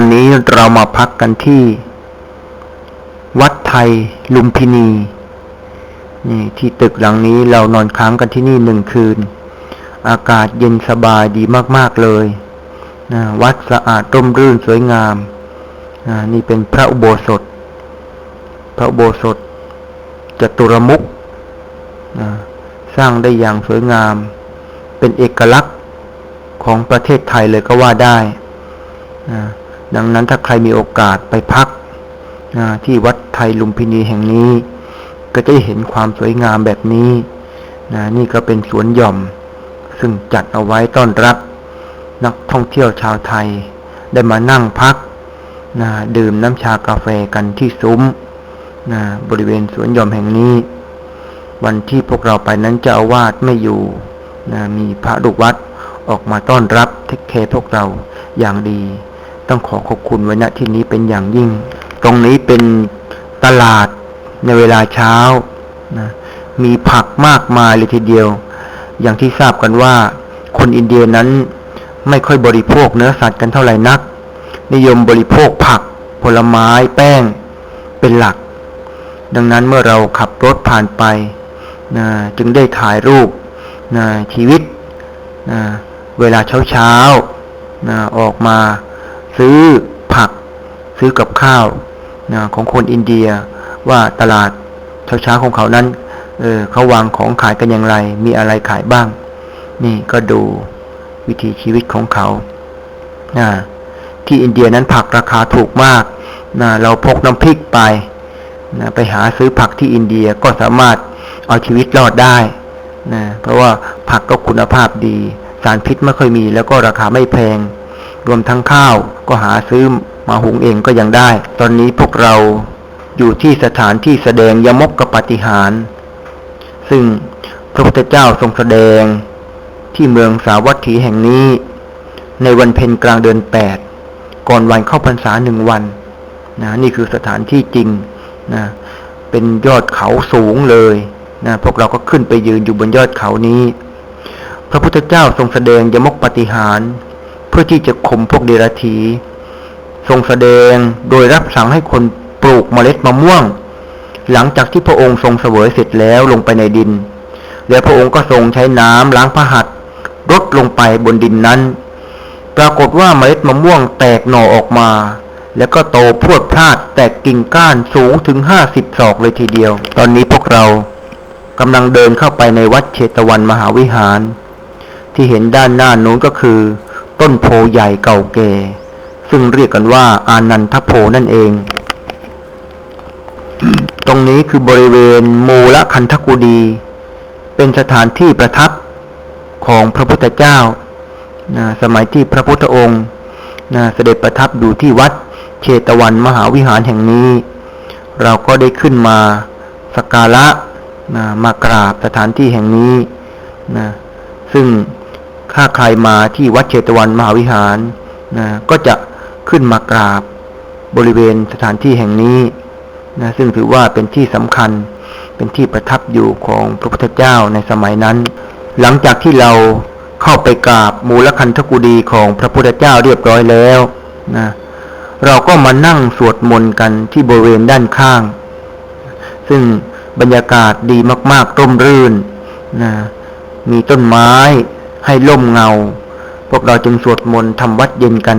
ตอนนี้เรามาพักกันที่ วัดไทยลุมพินี นี่ที่ตึกหลังนี้เรานอนค้างกันที่นี่หนึ่งคืน อากาศเย็นสบายดีมากๆเลยนะวัดสะอาดร่มรื่นสวยงามนี่เป็นพระอุโบสถ พระอุโบสถจตุรมุขสร้างได้อย่างสวยงาม เป็นเอกลักษณ์ของประเทศไทยเลยก็ว่าได้ อ่า ดังนั้นถ้าใครมีโอกาสไปพักที่วัดไทยลุมพินีแห่งนี้ ก็จะเห็นความสวยงามแบบนี้นะนี่ก็เป็นสวนหย่อม ซึ่งจัดเอาไว้ต้อนรับ นักท่องเที่ยวชาวไทย ได้มานั่งพักนะดื่มน้ำชากาแฟกันที่ซุ้มนะบริเวณสวนหย่อมแห่งนี้ วันที่พวกเราไปนั้นเจ้าอาวาสไม่อยู่นะมีพระลูกวัดออกมาต้อนรับเทคเคพวกเราอย่างดี ต้องขอขอบคุณไว้ณที่นี้เป็นอย่างยิ่ง ตรงนี้เป็นตลาดในเวลาเช้านะมีผักมากมายเลยทีเดียว อย่างที่ทราบกันว่า คนอินเดียนั้นไม่ค่อยบริโภคเนื้อสัตว์กันเท่าไหร่นัก นิยมบริโภคผัก ผลไม้แป้งเป็นหลัก ดังนั้นเมื่อเราขับรถผ่านไปนะจึงได้ถ่ายรูปนะชีวิตนะเวลาเช้าๆนะออกมา ซื้อผัก ซื้อกับข้าวนะของคนอินเดีย ว่าตลาดเช้าๆของเขานั้นเออเขาวางของขายกันอย่างไร มีอะไรขายบ้าง นี่ก็ดูวิถีชีวิตของเขานะที่อินเดียนั้นผักราคาถูกมากนะเราพกน้ำพริกไปนะไปหาซื้อผักที่อินเดียก็สามารถเอาชีวิตรอดได้นะเพราะว่าผักก็คุณภาพดี สารพิษไม่ค่อยมี แล้วก็ราคาไม่แพง รวมทั้งข้าวก็หาซื้อมาหุงเองก็ยังได้ ตอนนี้พวกเราอยู่ที่สถานที่แสดงยมกกปฏิหาร ซึ่งพระพุทธเจ้าทรงแสดงที่เมืองสาวัตถีแห่งนี้ ในวันเพ็ญกลางเดือนแปดก่อนวันเข้าพรรษาหนึ่งวันนะนี่คือสถานที่จริงนะเป็นยอดเขาสูงเลยนะพวกเราก็ขึ้นไปยืนอยู่บนยอดเขานี้ พระพุทธเจ้าทรงแสดงยมกปฏิหาร เพื่อที่จะข่มพวกเดรัจฉีทรงแสดงโดยรับสั่งให้คนปลูกเมล็ดมะม่วง หลังจากที่พระองค์ทรงเสวยเสร็จแล้วลงไปในดิน แล้วพระองค์ก็ทรงใช้น้ำล้างพระหัตถ์รดลงไปบนดินนั้น ปรากฏว่าเมล็ดมะม่วงแตกหน่อออกมา แล้วก็โตพรวดพลาดแตกกิ่งก้านสูงถึงห้าสิบศอกเลยทีเดียว ตอนนี้พวกเรากำลังเดินเข้าไปในวัดเชตวันมหาวิหาร ที่เห็นด้านหน้านู้นก็คือ ต้นโพใหญ่เก่าแก่ ซึ่งเรียกกันว่า อานันทโพนั่นเอง ตรงนี้คือบริเวณมูลคันธกุดี เป็นสถานที่ประทับของพระพุทธเจ้านะสมัยที่พระพุทธองค์นะเสด็จประทับอยู่ที่วัดเชตวันมหาวิหารแห่งนี้ เราก็ได้ขึ้นมาสักการะนะมากราบสถานที่แห่งนี้นะซึ่ง ถ้าใครมาที่วัดเชตวันมหาวิหารนะก็จะขึ้นมากราบบริเวณสถานที่แห่งนี้นะซึ่งถือว่าเป็นที่สำคัญเป็นที่ประทับอยู่ของพระพุทธเจ้าในสมัยนั้น หลังจากที่เราเข้าไปกราบมูลคันธกุดีของพระพุทธเจ้าเรียบร้อยแล้วนะเราก็มานั่งสวดมนต์กันที่บริเวณด้านข้าง ซึ่งบรรยากาศดีมากๆร่มรื่นนะมีต้นไม้ ให้ล่มเงา พวกเราจึงสวดมนต์ทำวัดเย็นกัน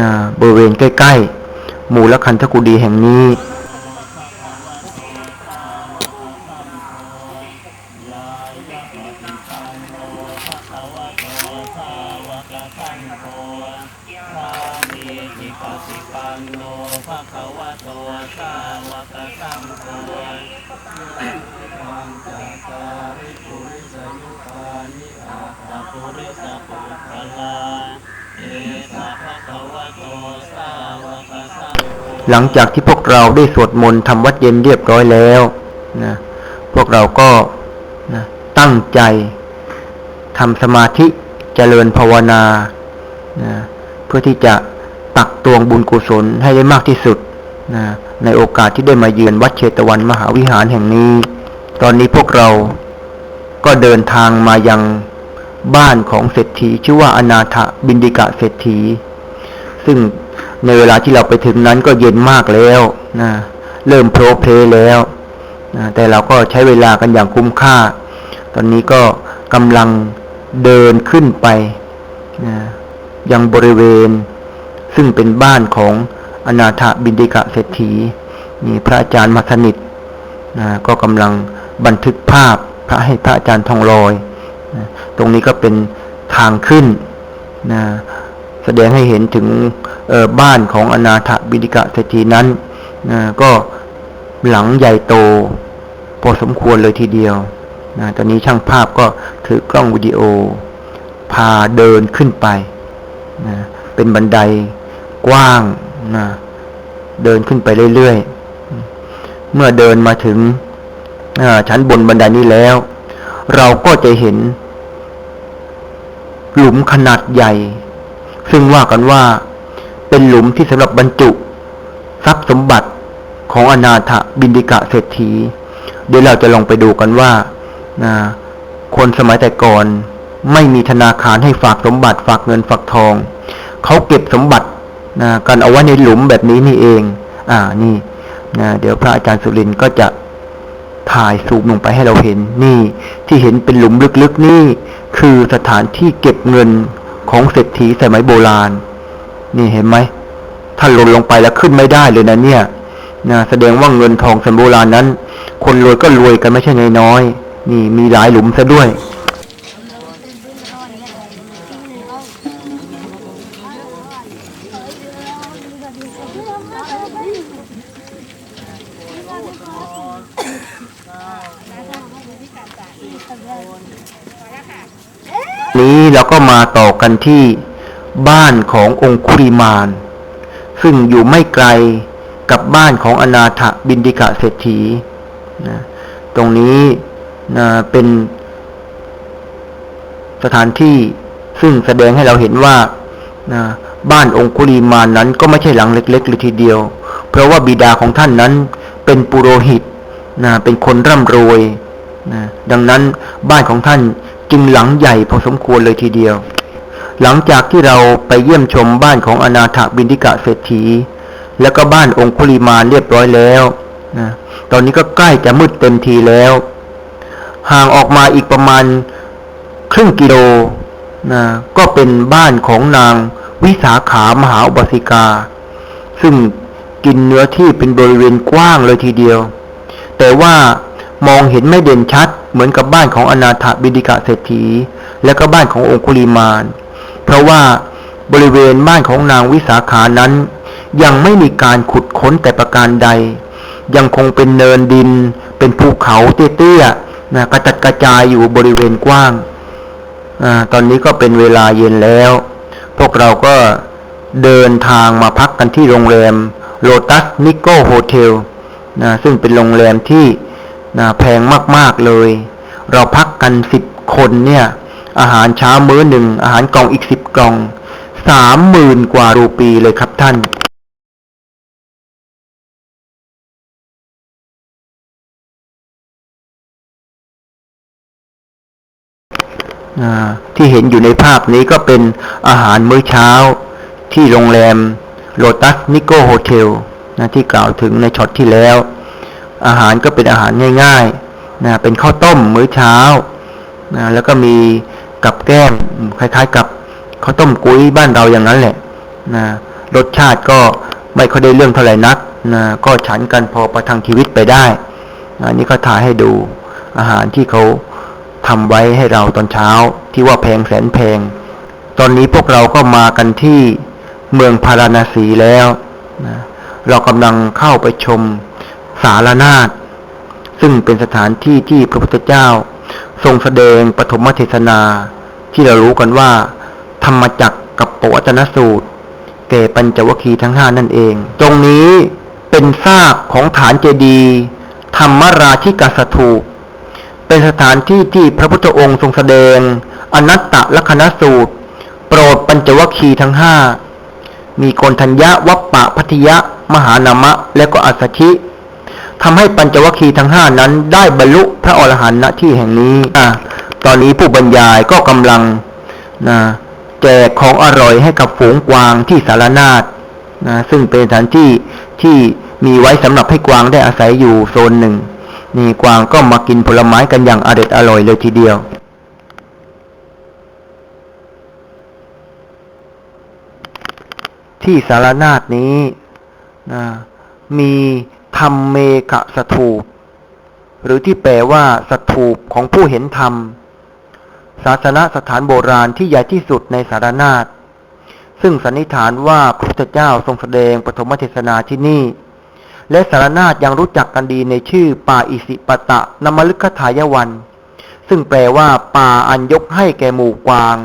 นะบริเวณใกล้ๆมูลคันธกุดีแห่งนี้ หลังจากที่พวกเราได้สวดมนต์ทำวัดเย็นเรียบร้อยแล้วนะพวกเราก็นะตั้งใจทำสมาธิเจริญภาวนานะเพื่อที่จะตักตวงบุญกุศลให้ได้มากที่สุดนะในโอกาสที่ได้มาเยือนวัดเชตวันมหาวิหารแห่งนี้ ตอนนี้พวกเราก็เดินทางมายัง บ้านของเศรษฐีชื่อว่าอนาถบินดิกะเศรษฐี ซึ่งในเวลาที่เราไปถึงนั้นก็เย็นมากแล้วนะเริ่มโปรเพลแล้วนะแต่เราก็ใช้เวลากันอย่างคุ้มค่า ตอนนี้ก็กำลังเดินขึ้นไปนะยังบริเวณ ซึ่งเป็นบ้านของอนาถบินดิกะเศรษฐีนี่พระอาจารย์มัสนิทนะก็กำลังบันทึกภาพพระให้พระอาจารย์ทองลอย ตรงนี้ก็เป็นทางขึ้นนะแสดงให้เห็นถึงบ้านของอนาถบิดิกะเศรษฐีนั้นนะก็หลังใหญ่โตพอสมควรเลยทีเดียวนะตอนนี้ช่างภาพก็ถือกล้องวิดีโอ พาเดินขึ้นไปนะเป็นบันไดกว้างนะเดินขึ้นไปเรื่อยๆ เมื่อเดินมาถึงชั้นบนบันไดนี้แล้ว เราก็จะเห็น หลุมขนาดใหญ่ ซึ่งว่ากันว่าเป็นหลุมที่สำหรับบรรจุ ทรัพย์สมบัติของอนาถบินดิกะเศรษฐี เดี๋ยวเราจะลองไปดูกันว่าคนสมัยแต่ก่อนไม่มีธนาคารให้ฝากสมบัติฝากเงินฝากทอง เขาเก็บสมบัตินะกันเอาไว้ในหลุมแบบนี้นี่เอง อ่านี่นะเดี๋ยวพระอาจารย์สุรินทร์ก็จะ ถ่ายสูบลงไปให้เราเห็นนี่ ที่เห็นเป็นหลุมลึกๆนี่ คือสถานที่เก็บเงินของเศรษฐีสมัยโบราณ นี่เห็นไหมถ้าหล่นลงไปแล้วขึ้นไม่ได้เลยนะเนี่ยนะแสดงว่าเงินทองสมัยโบราณนั้น คนรวยก็รวยกันไม่ใช่น้อยๆนี่มีหลายหลุมซะด้วย เราก็มาต่อกันที่บ้านขององคุริมาน ซึ่งอยู่ไม่ไกลกับบ้านของอนาถบินดิกะเศรษฐีนะตรงนี้นะเป็นสถานที่ซึ่งแสดงให้เราเห็นว่านะบ้านองคุลีมานนั้นก็ไม่ใช่หลังเล็กๆเลยทีเดียว เพราะว่าบิดาของท่านนั้นเป็นปุโรหิตนะเป็นคนร่ำรวยนะดังนั้นบ้านของท่าน จึงหลังใหญ่พอสมควรเลยทีเดียว หลังจากที่เราไปเยี่ยมชมบ้านของอนาถบินทิกะเศรษฐี แล้วก็บ้านองคุลิมาเรียบร้อยแล้วนะตอนนี้ก็ใกล้จะมืดเต็มทีแล้ว ห่างออกมาอีกประมาณครึ่งกิโลนะก็เป็นบ้านของนางวิสาขามหาอุบาสิกา ซึ่งกินเนื้อที่เป็นบริเวณกว้างเลยทีเดียว แต่ว่ามองเห็นไม่เด่นชัด เหมือนกับบ้านของอนาถบิดิกะเศรษฐี และก็บ้านขององคุลิมาน เพราะว่าบริเวณบ้านของนางวิสาขานั้น ยังไม่มีการขุดค้นแต่ประการใด ยังคงเป็นเนินดิน เป็นภูเขาเตี้ยๆนะกระจัดกระจายอยู่บริเวณกว้างอตอนนี้ก็เป็นเวลาเย็นแล้ว พวกเราก็เดินทางมาพักกันที่โรงแรมโลตัสนิโก้โฮเทลนะซึ่งเป็นโรงแรมที่ นะแพงมากๆเลย เราพักกันสิบคนเนี่ย อาหารเช้ามื้อหนึ่ง อาหารกล่องอีกสิบกล่องสามหมื่นกว่ารูปีเลยครับท่านที่เห็นอยู่ในภาพนี้ก็เป็นอาหารมื้อเช้า ที่โรงแรมโลตัสนิโก้โฮเทลนะที่กล่าวถึงในช็อตที่แล้ว อาหารก็เป็นอาหารง่ายๆนะเป็นข้าวต้มมื้อเช้านะแล้วก็มีกับแก้มคล้าย ๆ กับข้าวต้มกุ้ยบ้านเราอย่างนั้นแหละนะรสชาติก็ไม่ค่อยได้เรื่องเท่าไหร่นักนะก็ฉันกันพอประทังชีวิตไปได้อันนี้ก็ถ่ายให้ดูอาหารที่เขาทำไว้ให้เราตอนเช้าที่ว่าแพงแสนแพง ตอนนี้พวกเราก็มากันที่เมืองพาราณสีแล้วนะเรากำลังเข้าไปชม สารนาฏซึ่งเป็นสถานที่ที่พระพุทธเจ้า ทรงแสดงปฐมเทศนา ที่เรารู้กันว่า ธรรมจักกับปวัตนสูตรแก่ปัญจวคีทั้งห้านั่นเอง ตรงนี้เป็นซากของฐานเจดีย์ธรรมราชิกาสถูปเป็นสถานที่ที่พระพุทธองค์ทรงแสดง อนัตตลกนสูตร โปรดปัญจวคีทั้งห้ามีกนทัญญะวัปปะพัทยะ มหานามะ และก็อัสสชิ ทำให้ปัญจวัคคีย์ทั้งห้านั้น ได้บรรลุพระอรหันต์ณที่แห่งนี้อะตอนนี้ผู้บรรยายก็กำลังนะแจกของอร่อยให้กับฝูงกวางที่สารนาฏนะซึ่งเป็นสถานที่ที่มีไว้สำหรับให้กวางได้อาศัยอยู่โซนหนึ่งนี่กวางก็มากินผลไม้กันอย่างอร็ดอร่อยเลยทีเดียวที่สารนาฏนี้นะมี ธรรมเมกะสถูป หรือที่แปลว่าสถูปของผู้เห็นธรรม ศาสนสถานโบราณที่ใหญ่ที่สุดในสารนาฏซึ่งสันนิษฐานว่าพระพุทธเจ้าทรงแสดงปฐมเทศนาที่นี่ และสารนาฏยังรู้จักกันดีในชื่อป่าอิสิปตะนมลึกขายวัน ซึ่งแปลว่า ป่าอันยกให้แก่หมู่กวาง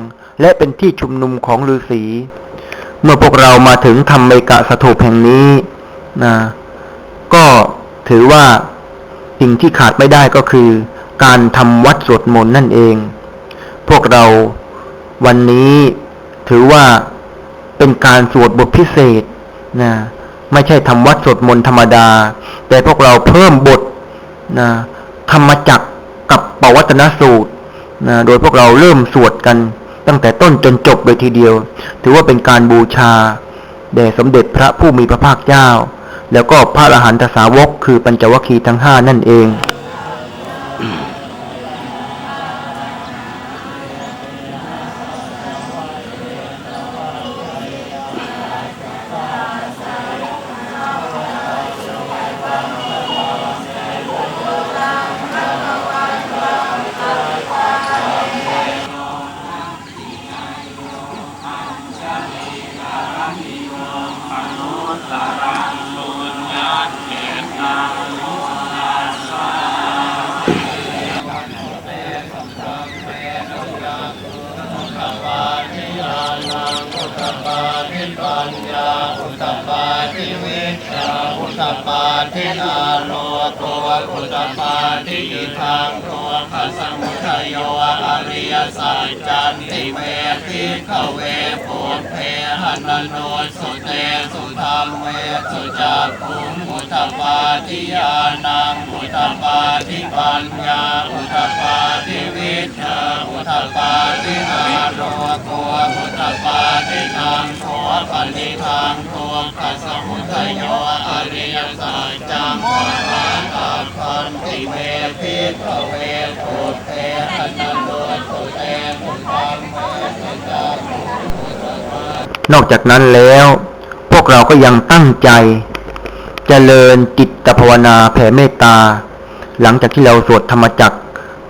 และเป็นที่ชุมนุมของฤาษี เมื่อพวกเรามาถึงธรรมเมกะสถูปแห่งนี้นะ ก็ถือว่าสิ่งที่ขาดไม่ได้ก็คือ การทำวัดสวดมนต์นั่นเอง พวกเราวันนี้ถือว่าเป็นการสวดบทพิเศษนะไม่ใช่ทำวัดสวดมนต์ธรรมดา แต่พวกเราเพิ่มบทนะธรรมจักรกับปวัตนสูตรนะโดยพวกเราเริ่มสวดกันตั้งแต่ต้นจนจบเลยทีเดียว ถือว่าเป็นการบูชาแด่สมเด็จพระผู้มีพระภาคเจ้า แล้วก็พระอรหันตสาวกคือปัญจวัคคีย์ทั้งห้านั่นเอง นติเวทิขเวปุเพหันโนสุเตสุเวสุจักขุมพุทธปานอกจากนั้นแล้ว พวกเราก็ยังตั้งใจจเจริญจิตภาวนาแผ่เมตตา หลังจากที่เราสวดธรรมจักร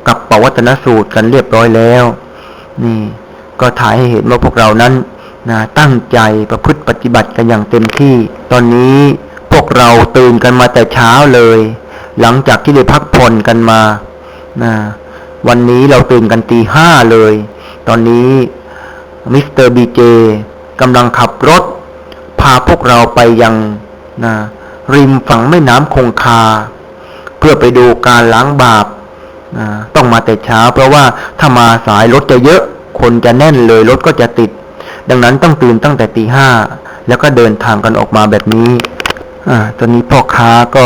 กับปวัตนสูตรกันเรียบร้อยแล้ว นี่ก็ถ่ายให้เห็นว่าพวกเรานั้นนะตั้งใจประพฤติปฏิบัติกันอย่างเต็มที่ ตอนนี้พวกเราตื่นกันมาแต่เช้าเลย หลังจากที่ได้พักผ่อนกันมานะวันนี้เราตื่นกันตีห้าเลย ตอนนี้มิสเตอร์บีเจกำลังขับรถ พาพวกเราไปยังนะริมฝั่งแม่น้ำคงคา เพื่อไปดูการล้างบาปนะต้องมาแต่เช้า เพราะว่าถ้ามาสายรถจะเยอะ คนจะแน่นเลยรถก็จะติด ดังนั้นต้องตื่นตั้งแต่ตีห้าแล้วก็เดินทางกันออกมาแบบนี้ อ่า ตอนนี้พ่อค้าก็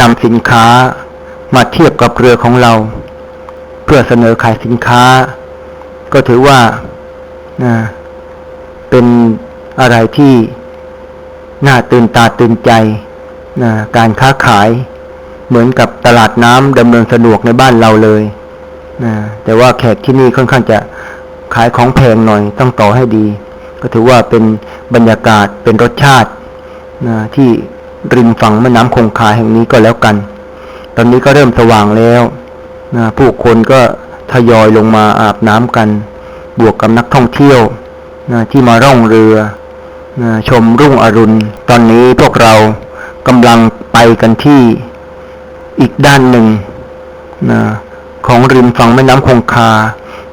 นำสินค้ามาเทียบกับเรือของเรา เพื่อเสนอขายสินค้า ก็ถือว่าเป็นอะไรที่น่าตื่นตาตื่นใจนะการค้าขายเหมือนกับตลาดน้ำดำเนินสะดวกในบ้านเราเลยนะแต่ว่าแขกที่นี่ค่อนข้างจะขายของแพงหน่อยต้องต่อให้ดี ก็ถือว่าเป็นบรรยากาศเป็นรสชาตินะที่ ริมฝั่งแม่น้ำคงคาแห่งนี้ก็แล้วกัน ตอนนี้ก็เริ่มสว่างแล้วนะผู้คนก็ทยอยลงมาอาบน้ำกัน บวกกับนักท่องเที่ยวนะที่มาร่องเรือนะชมรุ่งอรุณ ตอนนี้พวกเรากำลังไปกันที่อีกด้านหนึ่งนะของริมฝั่งแม่น้ำคงคา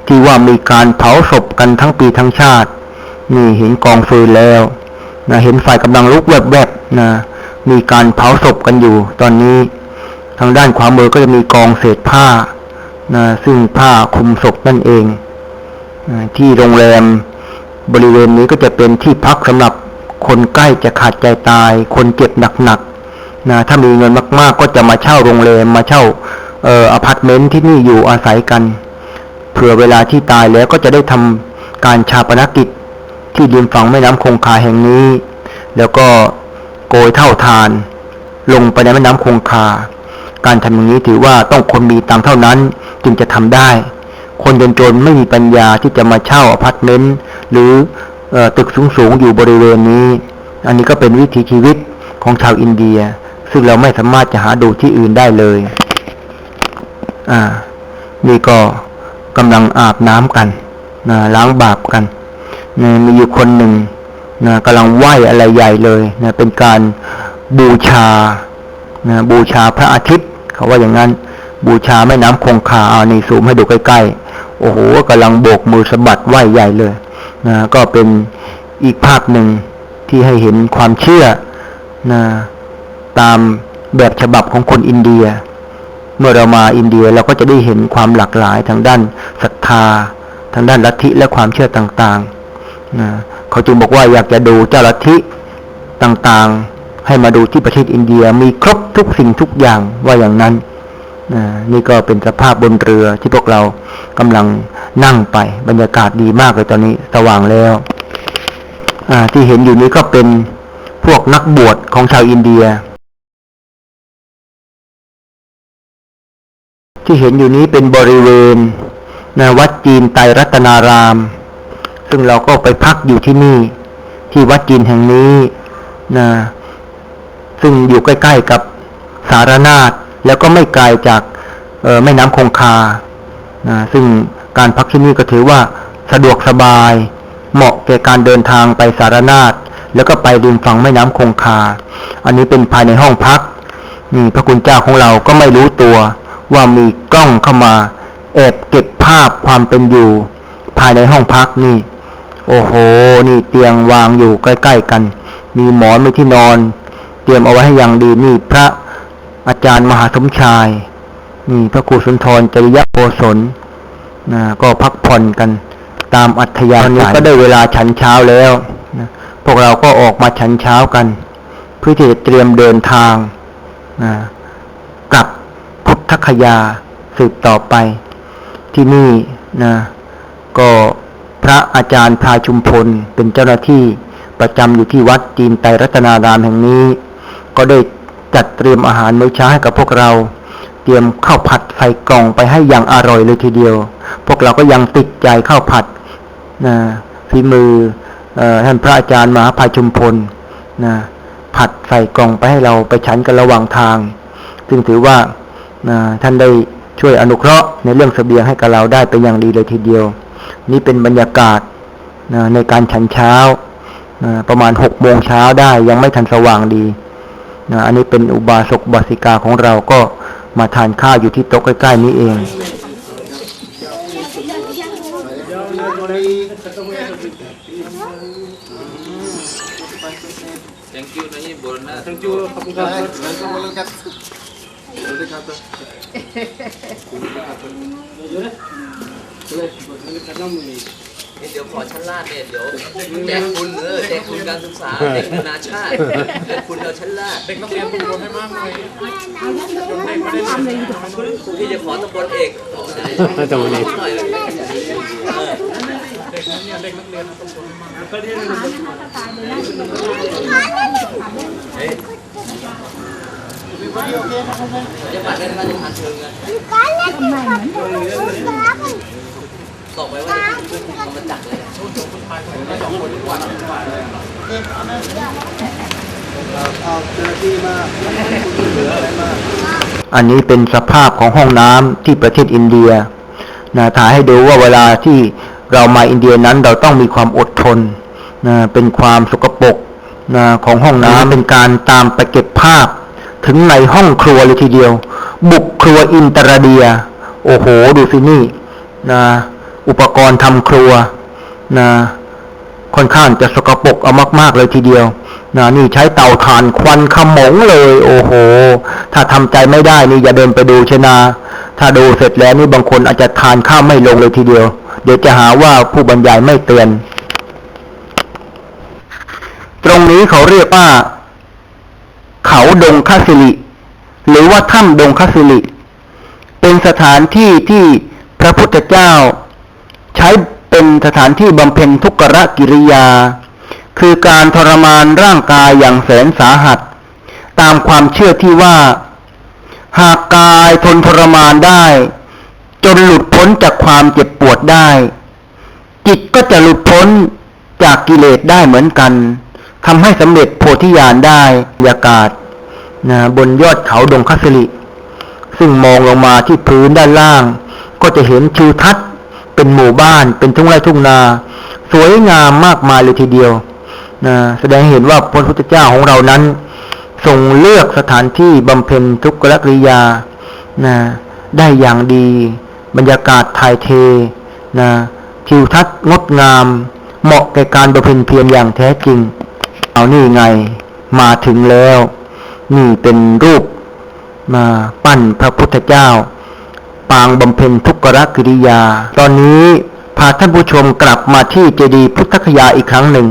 ที่ว่ามีการเผาศพกันทั้งปีทั้งชาติ นี่เห็นกองฟืนแล้วนะเห็นไฟกำลังลุกแวบๆนะ มีการเผาศพกันอยู่ ตอนนี้ทางด้านขวามือก็จะมีกองเศษผ้านะซึ่งผ้าคลุมศพนั่นเองที่โรงแรมบริเวณนี้ก็จะเป็นที่พักสำหรับคนใกล้จะขาดใจตาย คนเจ็บหนักๆนะถ้ามีเงินมาก ๆ ก็จะมาเช่าโรงแรมมาเช่าเอ่ออพาร์ตเมนต์ที่นี่อยู่อาศัยกันเผื่อเวลาที่ตายแล้วก็จะได้ทำการชาปนกิจที่ริมฝั่งแม่น้ำคงคาแห่งนี้ แล้วก็ โกยเท่าทาน ลงไปในแม่น้ำคงคา การทำอย่างนี้ถือว่าต้องคนมีตังเท่านั้นจึงจะทำได้ คนจนๆไม่มีปัญญาที่จะมาเช่าอพาร์ตเมนต์หรือออตึกสูงๆอยู่บริเวณนี้ อันนี้ก็เป็นวิถีชีวิตของชาวอินเดีย ซึ่งเราไม่สามารถจะหาดูที่อื่นได้เลย อ่า นี่ก็กำลังอาบน้ำกันนะล้างบาปกันนะมีอยู่คนหนึ่ง นะกำลังไหวอะไรใหญ่เลยนะเป็นการบูชานะบูชาพระอาทิตย์เขาว่าอย่างนั้น บูชาแม่น้ำคงคาเอานี่ซูมให้ดูใกล้ๆ โอ้โหกำลังโบกมือสะบัดไหว้ใหญ่เลยนะก็เป็นอีกภาคหนึ่งที่ให้เห็นความเชื่อนะตามแบบฉบับของคนอินเดีย เมื่อเรามาอินเดียเราก็จะได้เห็นความหลากหลายทางด้านศรัทธา ทางด้านลัทธิและความเชื่อต่างๆนะ เขาจึงบอกว่าอยากจะดูเจ้าลัทธิต่างๆ ให้มาดูที่ประเทศอินเดียมีครบทุกสิ่งทุกอย่างว่าอย่างนั้นนี่ก็เป็นสภาพบนเรือที่พวกเรากำลังนั่งไปบรรยากาศดีมากเลยตอนนี้สว่างแล้วที่เห็นอยู่นี้ก็เป็นพวกนักบวชของชาวอินเดีย ที่เห็นอยู่นี้เป็นบริเวณนวัดจีนไตรรัตนาราม ซึ่งเราก็ไปพักอยู่ที่นี่ ที่วัดจีนแห่งนี้นะซึ่งอยู่ใกล้ๆกับสารนาฏแล้วก็ไม่ไกลจากแม่น้ำคงคานะซึ่งการพักที่นี่ก็ถือว่าสะดวกสบาย เหมาะแก่การเดินทางไปสารนาฏแล้วก็ไปริมฝั่งแม่น้ำคงคา อันนี้เป็นภายในห้องพักนี่พระคุณเจ้าของเราก็ไม่รู้ตัว ว่ามีกล้องเข้ามาแอบเก็บภาพความเป็นอยู่ ภายในห้องพักนี่ โอ้โห นี่เตียงวางอยู่ใกล้ ๆ กัน มีหมอนมีที่นอน เตรียมเอาไว้ให้อย่างดีนี่พระอาจารย์มหาสมชาย นี่พระครูสุนทรจริยโกศลนะก็พักผ่อนกันตามอัธยาศัยก็ได้เวลาฉันเช้าแล้วนะพวกเราก็ออกมาฉันเช้ากัน เพื่อที่จะเตรียมเดินทางนะกลับพุทธคยาสืบต่อไป ที่นี่นะ ก็ ระอาจารย์พาชุมพลเป็นเจ้าหน้าที่ประจำอยู่ที่วัดจีนไตรรัตนารามแห่งนี้ ก็ได้จัดเตรียมอาหารมื้อเช้าให้กับพวกเรา เตรียมข้าวผัดใส่กล่องไปให้อย่างอร่อยเลยทีเดียว พวกเราก็ยังติดใจข้าวผัดนะฝีมืออท่านพระอาจารย์มหาภัยชุมพลนะผัดใส่กล่องไปให้เราไปฉันกันระหว่างทาง ซึ่งถือว่านะท่านได้ช่วยอนุเคราะห์ในเรื่องเสบียงให้กับเราได้เป็นอย่างดีเลยทีเดียว นี่เป็นบรรยากาศนะในการฉันเช้านะประมาณหกโมงเช้าได้ยังไม่ทันสว่างดีนะอันนี้เป็นอุบาสกบาสิกาของเราก็มาทานข้าวอยู่ที่โต๊ะใกล้ๆนี้เอง เดี๋ยวขอชั้นลาดเดเดี๋ยวแจกคุณเออแจกคุณการศึกษาแจกกนณนาชาติแจกคุณเราชั้นลาดเด็กต้องเรียนตัวให้มากเลยที่จะขอตำบลเอกตำบลเอกหน่อยเด็กนั้นเนี่ยเด็กนักเรียนต้อำบลมากก็เรียน ต่อไปว่าจะเป็นเพื่อนคุณมาจักเลยอันนี้เป็นสภาพของห้องน้ำที่ประเทศอินเดียนะถ่ายให้ดูว่าเวลาที่เรามาอินเดียนั้นเราต้องมีความอดทนนะเป็นความสกปรกนะของห้องน้ำเป็นการตามไปเก็บภาพ ถึงในห้องครัวเลยทีเดียว บุกครัวอินเตอร์เดีย โอ้โห ดูสินี่นะอุปกรณ์ทำครัวนะค่อนข้างจะสกปรกเอามาก ๆ เลยทีเดียวนะนี่ใช้เตาถ่านควันขมงเลย โอ้โห ถ้าทำใจไม่ได้นี่อย่าเดินไปดูชนะ ถ้าดูเสร็จแล้วนี่บางคนอาจจะทานข้าวไม่ลงเลยทีเดียว เดี๋ยวจะหาว่าผู้บรรยายไม่เตือน ตรงนี้เขาเรียกว่า เขาดงคาสิริหรือว่าถ้ำดงคาสิริเป็นสถานที่ที่พระพุทธเจ้า ใช้เป็นสถานที่บำเพ็ญทุกขกิริยา คือการทรมานร่างกายอย่างแสนสาหัส ตามความเชื่อที่ว่า หากกายทนทรมานได้ จนหลุดพ้นจากความเจ็บปวดได้ จิตก็จะหลุดพ้นจากกิเลสได้เหมือนกันทำให้สำเร็จโพธิญาณได้บรรยากาศ นะบนยอดเขาดงคัสลิซึ่งมองลงมาที่พื้นด้านล่าง ก็จะเห็นทิวทัศน์ เป็นหมู่บ้าน เป็นทุ่งไร่ทุ่งนา สวยงามมากมายเลยทีเดียวนะแสดงให้เห็นว่าพระพุทธเจ้าของเรานั้นทรงเลือกสถานที่บำเพ็ญทุกขกริยานะได้อย่างดี บรรยากาศถ่ายเทนะทิวทัศน์งดงาม เหมาะแก่การบำเพ็ญเพียรอย่างแท้จริง เอานี่ไง มาถึงแล้ว นี่เป็นรูปมาปั้นพระพุทธเจ้า ปางบำเพ็ญทุกขกิริยา ตอนนี้พาท่านผู้ชมกลับมาที่เจดีย์พุทธคยาอีกครั้งหนึ่ง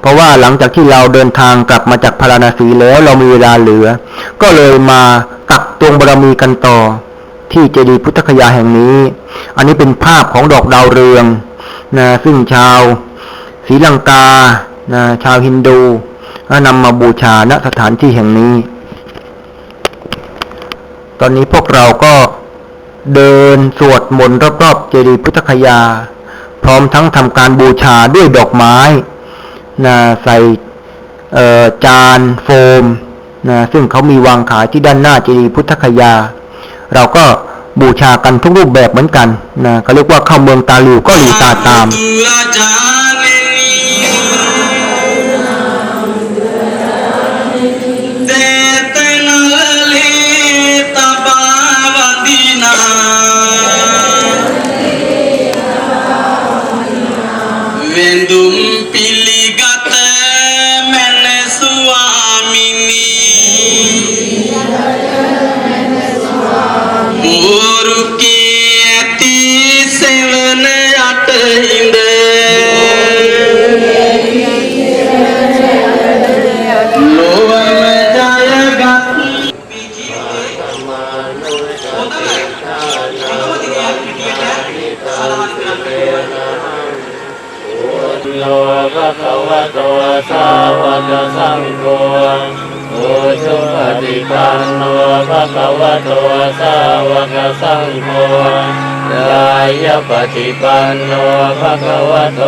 เพราะว่าหลังจากที่เราเดินทางกลับมาจากพาราณสีแล้วเรามีเวลาเหลือ ก็เลยมาตักตวงบารมีกันต่อ ที่เจดีย์พุทธคยาแห่งนี้ อันนี้เป็นภาพของดอกดาวเรืองนะซึ่งชาวศรีลังกานะชาวฮินดู นำมาบูชาณสถานที่แห่งนี้ ตอนนี้พวกเราก็เดินสวดมนต์รอบๆเจดีย์พุทธคยา พร้อมทั้งทำการบูชาด้วยดอกไม้นะใส่จานโฟมนะซึ่งเขามีวางขายที่ด้านหน้าเจดีย์พุทธคยา เราก็บูชากันทุกรูปแบบเหมือนกันนะเขาเรียกว่าเข้าเมืองตาหลิวก็หลิวตาตาม ปฏิปันโนภะคะวะโต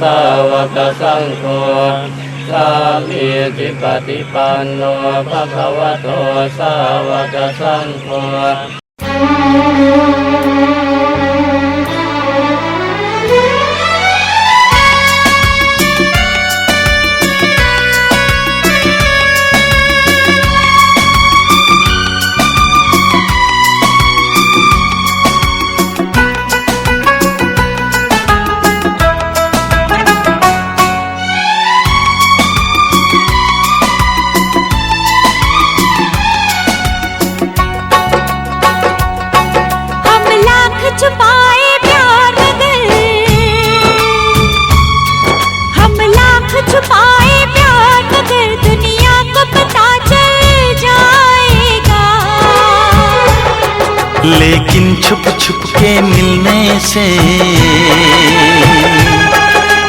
สาวกสังโฆสามีจิปฏิปันโนภะคะวะโตสาวกสังโฆ से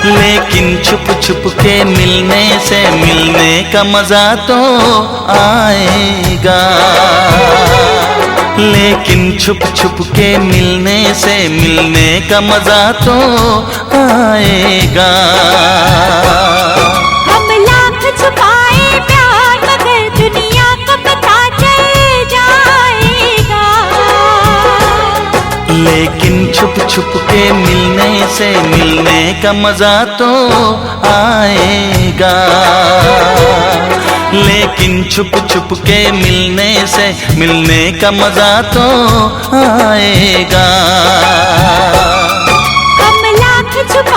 लेकिन छुप छुप के मिलने से मिलने का मज़ा तो आएगा। लेकिन छुप छुप के मिलने से मिलने का मज़ा तो आएगा। लेकिन छुप छुप के मिलने से मिलने का मज़ा तो आएगा। लेकिन छुप छुप के मिलने से मिलने का मज़ा तो आएगा। कमला छुपाए